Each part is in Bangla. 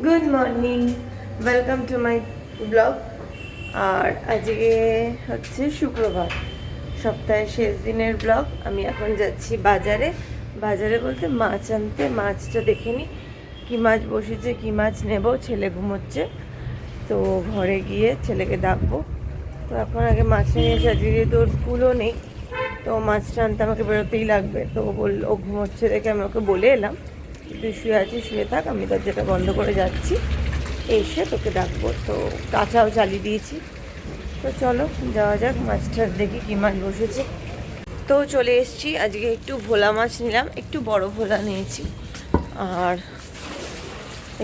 Good morning welcome to my blog আর আজকে হচ্ছে শুক্রবার। সপ্তাহের শেষ দিনের ব্লগ আমি এখন যাচ্ছি বাজারে। বাজারে বলতে মাছ আনতে। মাছটা দেখে নি কী মাছ বসেছে, কী মাছ নেব? ছেলে ঘুমোচ্ছে। তো ঘরে গিয়ে ছেলেকে ডাকবো। তো এখন আগে মাছ নিয়ে এসে আজকে যেহেতু ওর স্কুলও নেই, তো মাছটা আনতে আমাকে বেরোতেই লাগবে। তো ও বল ও ঘুমোচ্ছে দেখে আমি ওকে বলে এলাম। তুই শুয়ে আছিস, শুয়ে থাক, আমি দরজাটা বন্ধ করে যাচ্ছি। এসে তোকে ডাকবো। তো কাঁচাও চালিয়ে দিয়েছি। তো চলো, যাওয়া যাক, মাছটার দেখি কী মাছ বসেছে। তো চলে এসেছি, আজকে একটু ভোলা মাছ নিলাম, একটু বড় ভোলা নিয়েছি। আর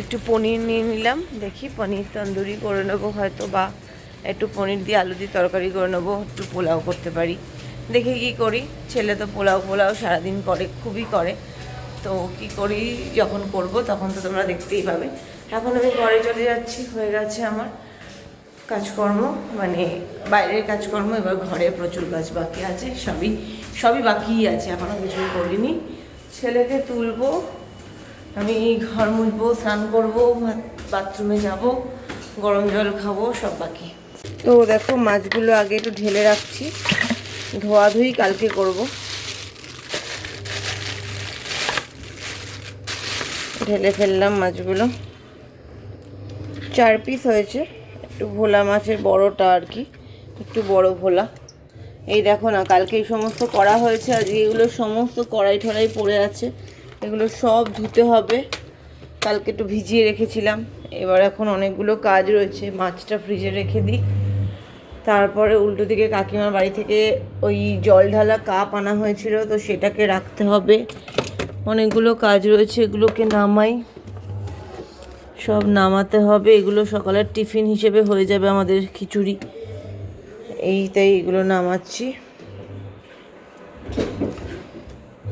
একটু পনির নিয়ে নিলাম, দেখি পনির তন্দুরি করে নেব হয়তো বা, একটু পনির দিয়ে আলু দিয়ে তরকারি করে নেব, একটু পোলাও করতে পারি। দেখি কি করি, ছেলে তো পোলাও পোলাও সারাদিন করে, খুবই করে। তো কি করি, যখন করব তখন তো তোমরা দেখতেই পাবে। এখন আমি ঘরে চলে যাচ্ছি, হয়ে গেছে আমার কাজকর্ম মানে বাইরের কাজকর্ম, এবার ঘরে প্রচুর কাজ বাকি আছে, সবই সবই বাকিই আছে এখনও কিছু করিনি। ছেলেকে তুলবো, আমি ঘর মুছবো, স্নান করব বাথরুমে যাব, গরম জল খাব, সব বাকি। তো দেখো, মাছগুলো আগে একটু ঢেলে রাখছি, ধোয়াধুয়ি কালকে করব। ঢেলে ফেললাম মাছগুলো। চার পিস হয়েছে। একটু ভোলা মাছের বড়টা আর কি, একটু বড় ভোলা। এই দেখো না, কালকে এই সমস্ত করা হয়েছে, আজকে এগুলো সমস্ত কড়াই ঠড়াই পড়ে আছে। এগুলো সব ধুতে হবে। কালকে একটু ভিজিয়ে রেখেছিলাম। এবার এখন অনেকগুলো কাজ রয়েছে, মাছটা ফ্রিজে রেখে দিই। তারপরে উল্টো দিকে কাকিমার বাড়ি থেকে ওই জল ঢালা কাপ আনা হয়েছিল, তো সেটাকে রাখতে হবে। অনেকগুলো কাজ রয়েছে, এগুলোকে নামাই। সব নামাতে হবে, এগুলো সকালের টিফিন হিসেবে হয়ে যাবে আমাদের খিচুড়ি। এই তাই এগুলো নামাচ্ছি।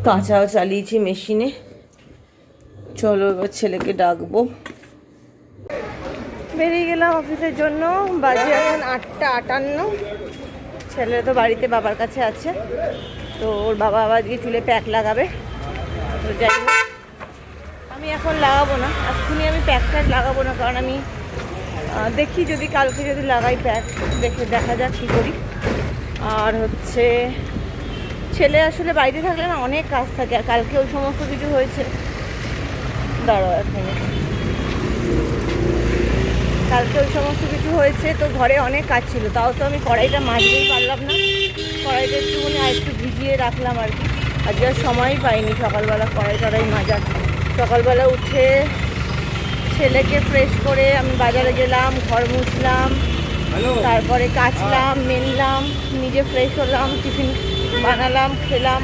কাঁচাও চালিয়েছি মেশিনে। চলো এবার ছেলেকে ডাকবো। বেরিয়ে গেলাম অফিসের জন্য, বাজে এখন আটটা আটান্ন। ছেলে তো বাড়িতে বাবার কাছে আছে, তো ওর বাবা আবার আজকে চুলে প্যাক লাগাবে। যাই হোক আমি এখন লাগাবো না। এক্ষুনি আমি প্যাক ট্যাক লাগাবো না, কারণ আমি দেখি যদি কালকে যদি লাগাই প্যাক দেখে দেখা যাক কী করি। আর হচ্ছে, ছেলে আসলে বাড়িতে থাকলে না অনেক কাজ থাকে, আর কালকে ওই সমস্ত কিছু হয়েছে। দাঁড়াও মিনিট কালকে ওই সমস্ত কিছু হয়েছে, তো ঘরে অনেক কাজ ছিল। তাও তো আমি কড়াইটা মাজতেই পারলাম না। কড়াইটা একটুখানি আর একটু ভিজিয়ে রাখলাম আর কি। আজকে আর সময়ই পাইনি সকালবেলা কড়াই টড়াই মাজার। সকালবেলা উঠে ছেলেকে ফ্রেশ করে আমি বাজারে গেলাম ঘর মুছলাম তারপরে কাচলাম মেনলাম নিজে ফ্রেশ হলাম টিফিন বানালাম খেলাম।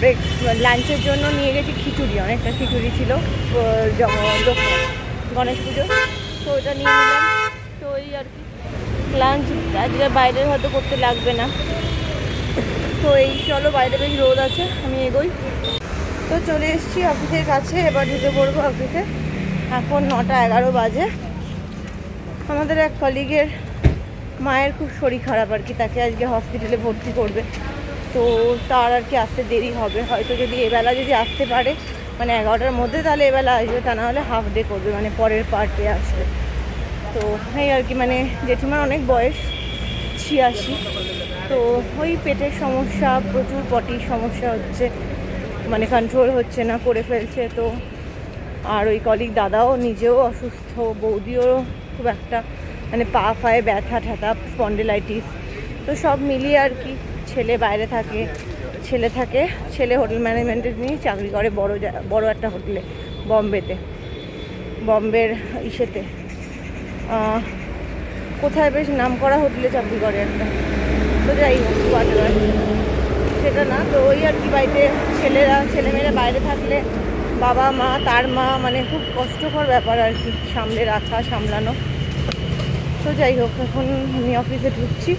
ব্রেক লাঞ্চের জন্য নিয়ে গেছি খিচুড়ি অনেকটা খিচুড়ি ছিল গণেশ পুজো। তো ওটা নিয়ে নিলাম। তো ওই আর কি। লাঞ্চ আজকে বাইরে হয়তো করতে লাগবে না। তো এই, চলো বাইরে বেশ রোদ আছে, আমি এগোই। তো চলে এসেছি অফিসের কাছে, এবার ঢুকে পড়ব অফিসে। এখন নটা এগারো বাজে। আমাদের এক কলিগের মায়ের খুব শরীর খারাপ আর কি, তাকে আজকে হসপিটালে ভর্তি করবে। তো তার আর কি আসতে দেরি হবে। হয়তো যদি এবেলা যদি আসতে পারে মানে এগারোটার মধ্যে তাহলে এবেলা আসবে, তা নাহলে হাফ ডে করবে মানে পরের পার্টে আসবে। তো এই আর কি মানে জেঠিমার অনেক বয়স, ছিয়াশি। তো ওই পেটের সমস্যা, প্রচুর পটির সমস্যা হচ্ছে মানে কন্ট্রোল হচ্ছে না, করে ফেলছে তো। আর ওই কলিগ দাদাও নিজেও অসুস্থ, বৌদিও খুব একটা মানে পা ফায়ে ব্যথা ঠ্যাথা স্পন্ডিলাইটিস তো সব মিলিয়ে আর কি, ছেলে বাইরে থাকে, ছেলে থাকে, ছেলে হোটেল ম্যানেজমেন্টে নিয়ে চাকরি করে বড় বড় একটা হোটেলে বম্বেতে, বম্বের ইসেতে। কোথায় বেশ নাম করা হোটেলে চাকরি করে একটা? তো যাই হোক whatever। সেটা না, তো ওই আর কি বাড়িতে ছেলেরা, ছেলেমেয়েরা বাইরে থাকলে বাবা, মা, তার মা মানে খুব কষ্টকর ব্যাপার আর কি, সামলে রাখা, সামলানো। তো যাই হোক, এখন আমি অফিসে ঢুকছি।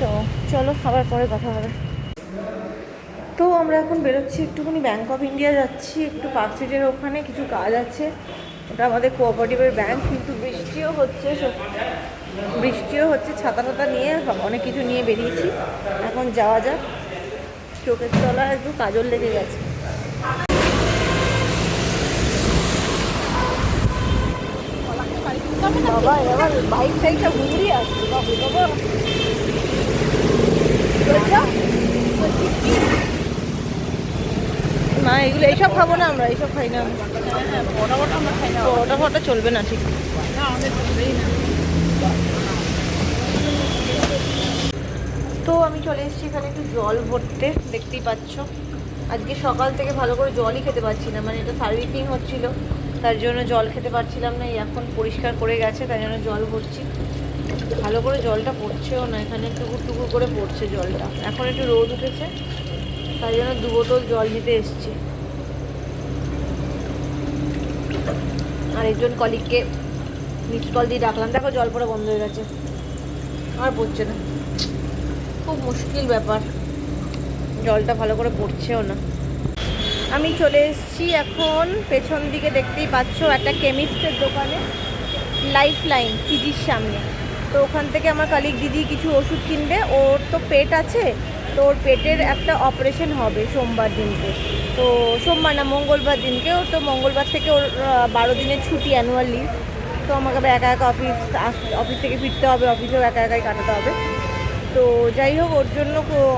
তো চলো খাবার পরে কথা হবে। তো আমরা এখন বেরোচ্ছি, একটুখানি ব্যাঙ্ক অফ ইন্ডিয়া যাচ্ছি, একটু পার্ক স্ট্রিটের ওখানে কিছু কাজ আছে। ওটা আমাদের কোঅপারেটিভের ব্যাংক কিন্তু বৃষ্টিও হচ্ছে বৃষ্টিও হচ্ছে, ছাতা টাতা নিয়ে অনেক কিছু নিয়ে বেরিয়েছি। এখন যাওয়া যাক। চোখের তলায় একটু কাজল লেগে গেছে। বাবা, এবার বাইক সাইডটা ঘুরিয়ে আসছে। বাবা। না, এগুলো এইসব খাব না আমরা, এইসব খাই না পরোটা ফটা চলবে না ঠিক। তো আমি চলে এসেছি এখানে একটু জল ভরতে, দেখতেই পাচ্ছ। আজকে সকাল থেকে ভালো করে জলই খেতে পারছি না মানে এটা সার্ভিসিং হচ্ছিল, তার জন্য জল খেতে পারছিলাম না এখন পরিষ্কার করে গেছে, তাই জন্য জল ভরছি। ভালো করে জলটা পড়ছেও না, এখানে টুকুর টুকুর করে পড়ছে জলটা। এখন একটু রোদ উঠেছে, তাই জন্য দু বোতল জল নিতে এসছি। আর একজন কলিগকে মিসড কল দিয়ে ডাকলাম। দেখো জল পড়া বন্ধ হয়ে গেছে। আর পড়ছে না। খুব মুশকিল ব্যাপার। জলটা ভালো করে পড়ছেও না। আমি চলে এসেছি এখন পেছন দিকে দেখতেই পাচ্ছ একটা কেমিস্টের দোকানে লাইফ লাইন পিজির সামনে। তো ওখান থেকে আমার কালিক দিদি কিছু ওষুধ কিনবে। ওর তো পেট আছে। তো ওর পেটের একটা অপারেশন হবে সোমবার দিনকে। তো সোমবার না, মঙ্গলবার দিনকে। ও তো মঙ্গলবার থেকে ওর বারো দিনের ছুটি অ্যানুয়াল তো আমাকে একা একা অফিস অফিস থেকে ফিরতে হবে অফিসেও একা একাই কাটাতে হবে। তো যাই হোক, ওর জন্য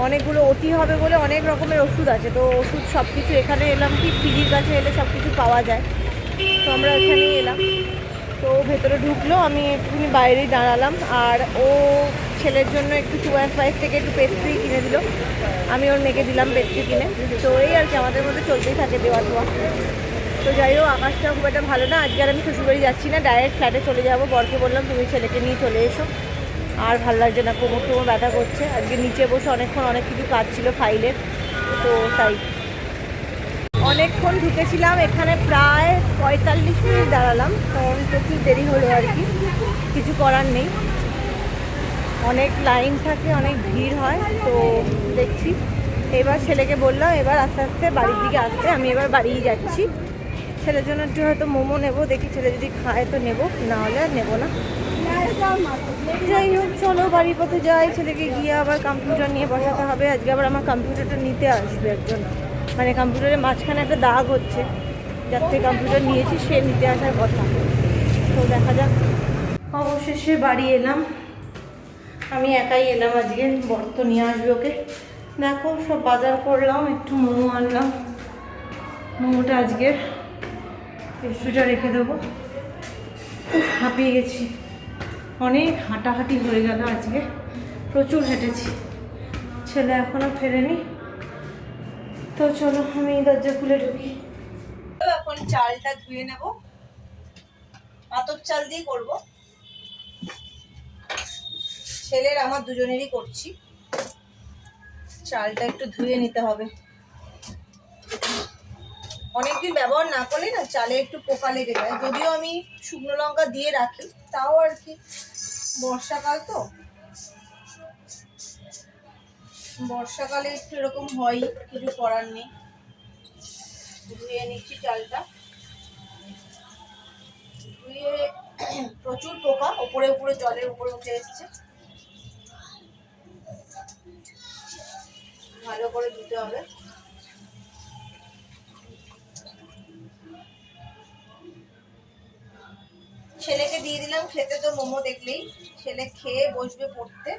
অনেকগুলো অতি হবে বলে অনেক রকমের ওষুধ আছে। তো ওষুধ সব কিছু এখানে এলাম কি পিজির কাছে এলে সব কিছু পাওয়া যায়। তো আমরা এখানেই এলাম। তো ভেতরে ঢুকলো, আমি একটুখানি বাইরেই দাঁড়ালাম। আর ও ছেলের জন্য একটু টু অ্যান্ড ফাইভ থেকে একটু পেস্ট্রি কিনে দিল। আমি ওর মেয়েকে দিলাম পেস্ট্রি কিনে। তো এই আর কি, আমাদের মধ্যে চলতেই থাকে দেওয়া দেওয়া তো যাই হোক আকাশটা খুব একটা ভালো না। আজকে আর আমি শ্বশুরবাড়ি যাচ্ছি না ডাইরেক্ট ফ্ল্যাটে চলে যাব। বরকে বললাম, তুমি ছেলেকে নিয়ে চলে এসো। আর ভালো লাগছে না, কোমর টোমর ব্যথা করছে। আজকে নিচে বসে অনেকক্ষণ অনেক কিছু কাজ ছিল ফাইলের তো তাই। অনেকক্ষণ ঢুকেছিলাম, এখানে প্রায় পঁয়তাল্লিশ মিনিট দাঁড়ালাম। কারণ প্রচুর দেরি হলো আর কি। কিছু করার নেই। অনেক লাইন থাকে, অনেক ভিড় হয়, তো দেখছি। এবার ছেলেকে বললাম, এবার আস্তে আস্তে বাড়ির দিকে আসতে আমি এবার বাড়িই যাচ্ছি। ছেলের জন্য একটু হয়তো মোমো নেব, দেখি ছেলে যদি খায় তো নেব, না হলে আর নেব না। যাই হোক, চলো বাড়ির পথে যাই, ছেলেকে গিয়ে আবার কম্পিউটার নিয়ে বসাতে হবে। আজকে আবার আমার কম্পিউটারটা নিতে আসবে একজন। মানে কম্পিউটারের মাঝখানে একটা দাগ হচ্ছে, যার থেকে কম্পিউটার নিয়েছি, সে নিতে আসার কথা। তো দেখা যাক। অবশেষে বাড়ি এলাম। আমি একাই এলাম আজকে বর্ত নিয়ে আসবে ওকে। দেখো, সব বাজার করলাম, একটু মোমো আনলাম। মোমোটা আজকে পেস্ট্রিটা রেখে দেবো। হাঁপিয়ে গেছি। অনেক হাঁটাহাঁটি হয়ে গেল আজকে। প্রচুর হেঁটেছি। ছেলে এখনও ফেরেনি। তো চলো, আমি দরজা খুলে ঢুকি। এখন চালটা ধুয়ে নেব। আতপ চাল দিয়ে করব। ছেলের, আমার দুজনেরই করছি। চালটা একটু ধুয়ে নিতে হবে। অনেকদিন ব্যবহার না করলে না চালে একটু পোকা লেগে যায়। যদিও আমি শুকনো লঙ্কা দিয়ে রাখি, তাও আর কি। বর্ষাকাল তো। বর্ষাকালে একটু এরকম হয়, কিছু করার নেই। ধুয়ে নিচ্ছি চালটা। ধুয়ে প্রচুর পোকা, ওপরে উপরে, জলের উপরে উঠে এসছে। ভালো করে ধুতে হবে। ছেলেকে দিয়ে দিলাম, খেতে তো মোমো দেখলেই। ছেলে খেয়ে বসবে পড়তে।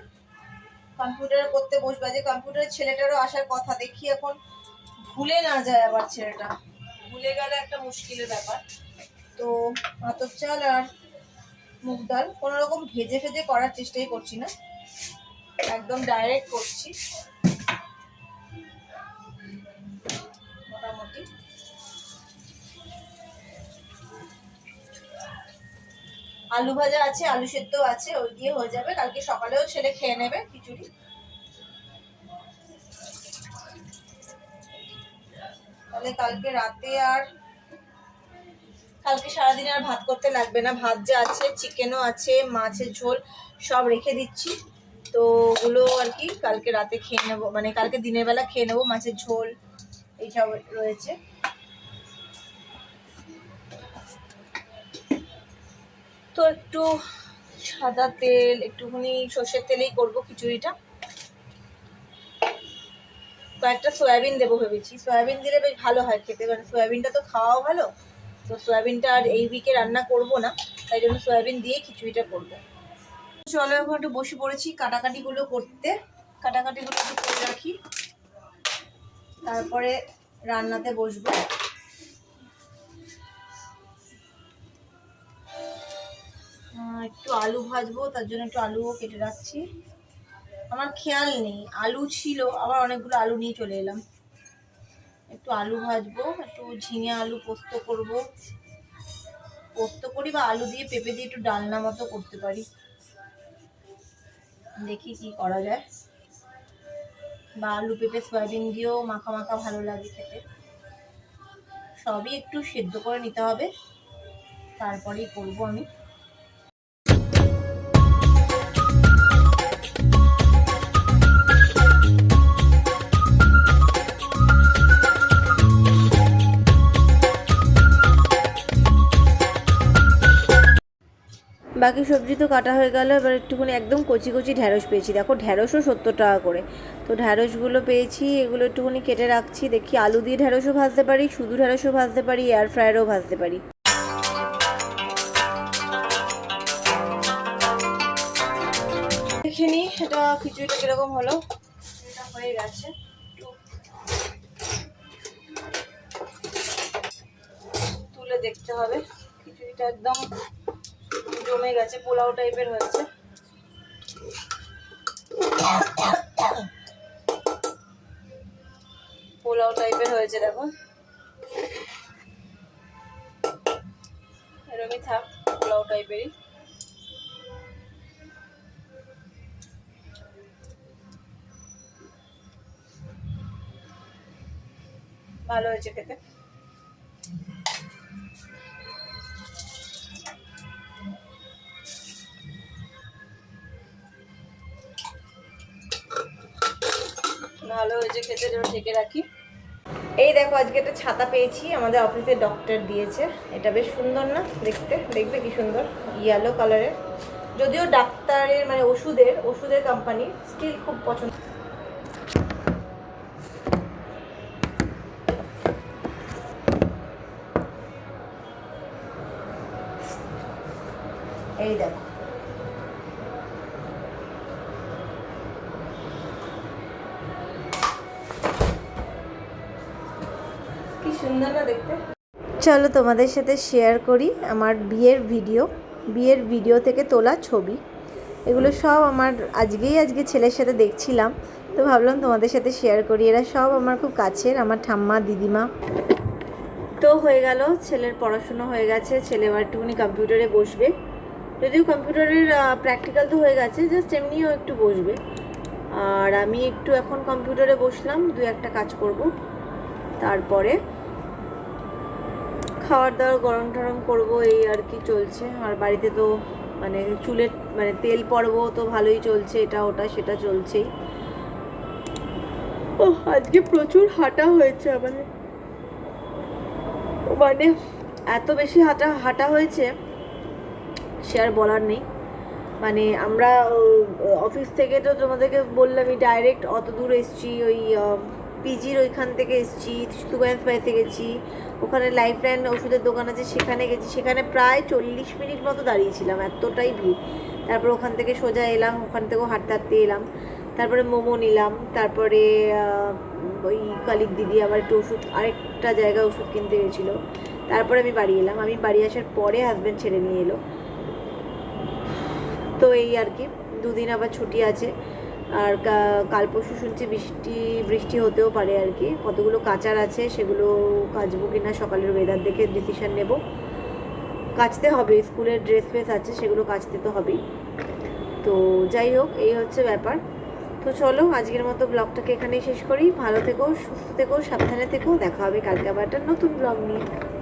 কম্পিউটারে করতে বসবে। যে কম্পিউটারে ছেলেটারও আসার কথা। দেখি এখন ভুলে না যায় আবার ছেলেটা। ভুলে গেলে একটা মুশকিলের ব্যাপার। তো আতপ চাল আর মুগ ডাল কোনোরকম ভেজে ভেজে করার চেষ্টাই করছি না। একদম ডাইরেক্ট করছি। আলু ভাজা আছে, আলু সেদ্ধ আছে, ওই দিয়ে হয়ে যাবে। কালকে সকালেও ছেলে খেয়ে নেবে খিচুড়ি। তাহলে কালকে রাতে আর কালকে সারাদিন আর ভাত করতে লাগবে না। ভাত যা আছে, চিকেনও আছে, মাছের ঝোল সব রেখে দিচ্ছি। তো ওগুলো আর কি কালকে রাতে খেয়ে নেব মানে কালকে দিনের বেলা খেয়ে নেব মাছের ঝোল, এইসব রয়েছে। তো একটু সাদা তেল, একটুখানি সর্ষের তেলেই করব খিচুড়িটা। কয়েকটা সয়াবিন দেবো ভেবেছি। সয়াবিন দিলে বেশ ভালো হয় খেতে মানে সয়াবিনটা তো খাওয়াও ভালো। তো সয়াবিনটা আর এই উইকে রান্না করব না, তাই জন্য সয়াবিন দিয়ে খিচুড়িটা করব। চলো এখন একটু বসে পড়েছি কাটাকাটিগুলো করতে। কাটাকাটিগুলো একটু করে রাখি। তারপরে রান্নাতে বসবো। একটু আলু ভাজবো, তার জন্য একটু আলুও কেটে রাখছি। আমার খেয়াল নেই, আলু ছিল, আবার অনেকগুলো আলু নিয়ে চলে এলাম। একটু আলু ভাজবো, একটু ঝিঙে আলু পোস্ত করব। পোস্ত করি বা আলু দিয়ে পেঁপে দিয়ে একটু ডালনা মতো করতে পারি। দেখি কি করা যায়। বা আলু, পেঁপে, সয়াবিন দিয়েও মাখা মাখা ভালো লাগে খেতে। সবই একটু সেদ্ধ করে নিতে হবে। তারপরেই করব আমি। বাকি সবজি তো কাটা হয়ে গেল, এবার একটুখানি একদম কচি কচি ঢ্যাঁড়স পেয়েছি। দেখো ঢ্যাঁড়সও সত্তর টাকা করে। তো ঢ্যাঁড়সগুলো পেয়েছি, এগুলো একটুখানি কেটে রাখছি, দেখি আলু দিয়ে ঢ্যাঁড়সও ভাজতে পারি, শুধু ঢ্যাঁড়সও ভাজতে পারি এয়ার ফ্রায়ারও ভাজতে পারি। দেখে নিই এটা খিচুড়িটা কীরকম হলো। হয়ে গেছে। তুলে দেখতে হবে। খিচুড়িটা একদম জমে গেছে, পোলাও টাইপের হয়েছে। পোলাও টাইপের হয়েছে, দেখো। এরকমই থাক, পোলাও টাইপেরই ভালো হয়েছে খেতে। ভালো হয়েছে, খেতে যেন ঢেকে রাখি। এই দেখো, আজকে একটা ছাতা পেয়েছি, আমাদের অফিসে ডক্টর দিয়েছে। এটা বেশ সুন্দর না দেখতে? দেখবে কি সুন্দর? ইয়েলো কালারের যদিও ডাক্তারের মানে ওষুধের ওষুধের কোম্পানি স্টিল খুব পছন্দ না দেখতে। চলো তোমাদের সাথে শেয়ার করি আমার বিয়ের ভিডিও বিয়ের ভিডিও থেকে তোলা ছবি। এগুলো সব আমার আজকেই আজকে ছেলের সাথে দেখছিলাম। তো ভাবলাম তোমাদের সাথে শেয়ার করি। এরা সব আমার খুব কাছের, আমার ঠাম্মা, দিদিমা। তো হয়ে গেল, ছেলের পড়াশুনো হয়ে গেছে। ছেলে এবার একটুখানি কম্পিউটারে বসবে। যদিও কম্পিউটারের প্র্যাকটিক্যাল তো হয়ে গেছে জাস্ট এমনিও একটু বসবে। আর আমি একটু এখন কম্পিউটারে বসলাম দু একটা কাজ করব। তারপরে খাবার দাওয়ার গরম টরম করব এই আর কি চলছে। আর বাড়িতে তো মানে চুলের মানে তেল পর্ব তো ভালোই চলছে এটা ওটা সেটা চলছেই। ও আজকে প্রচুর হাঁটা হয়েছে আমাদের। মানে এত বেশি হাঁটা হাঁটা হয়েছে সে আর বলার নেই। মানে আমরা অফিস থেকে তো তোমাদেরকে বললামই ডাইরেক্ট অত দূর এসছি ওই পিজির ওইখান থেকে এসছি সুগার স্পাইসে গেছি, ওখানে লাইফ লাইন ওষুধের দোকান আছে, সেখানে গেছি, সেখানে প্রায় চল্লিশ মিনিট মতো দাঁড়িয়েছিলাম, এতটাই ভিড়। তারপর ওখান থেকে সোজা এলাম, ওখান থেকেও হাঁটতে হাঁটতে এলাম, তারপরে মোমো নিলাম, তারপরে ওই কালিক দিদি আবার একটু ওষুধ, আরেকটা জায়গায় ওষুধ কিনতে গেছিল। তারপরে আমি বাড়ি এলাম, আমি বাড়ি আসার পরে হাজব্যান্ড ছেড়ে নিয়ে এলো। তো এই আর কি, দুদিন আবার ছুটি আছে। আর কা- কাল পরশু শুনছি বৃষ্টি বৃষ্টি হতেও পারে আর কি। কতগুলো কাচার আছে সেগুলো কাচবো কিনা সকালের ওয়েদার দেখে ডিসিশন নেব। কাচতে হবে, স্কুলের ড্রেস ফ্রেস আছে সেগুলো কাচতে তো হবেই। তো যাই হোক, এই হচ্ছে ব্যাপার। তো চলো, আজকের মতো ব্লগটাকে এখানেই শেষ করি। ভালো থেকো, সুস্থ থেকো, সাবধানে থেকো। দেখা হবে কালকে আবার একটা নতুন ব্লগ নিয়ে।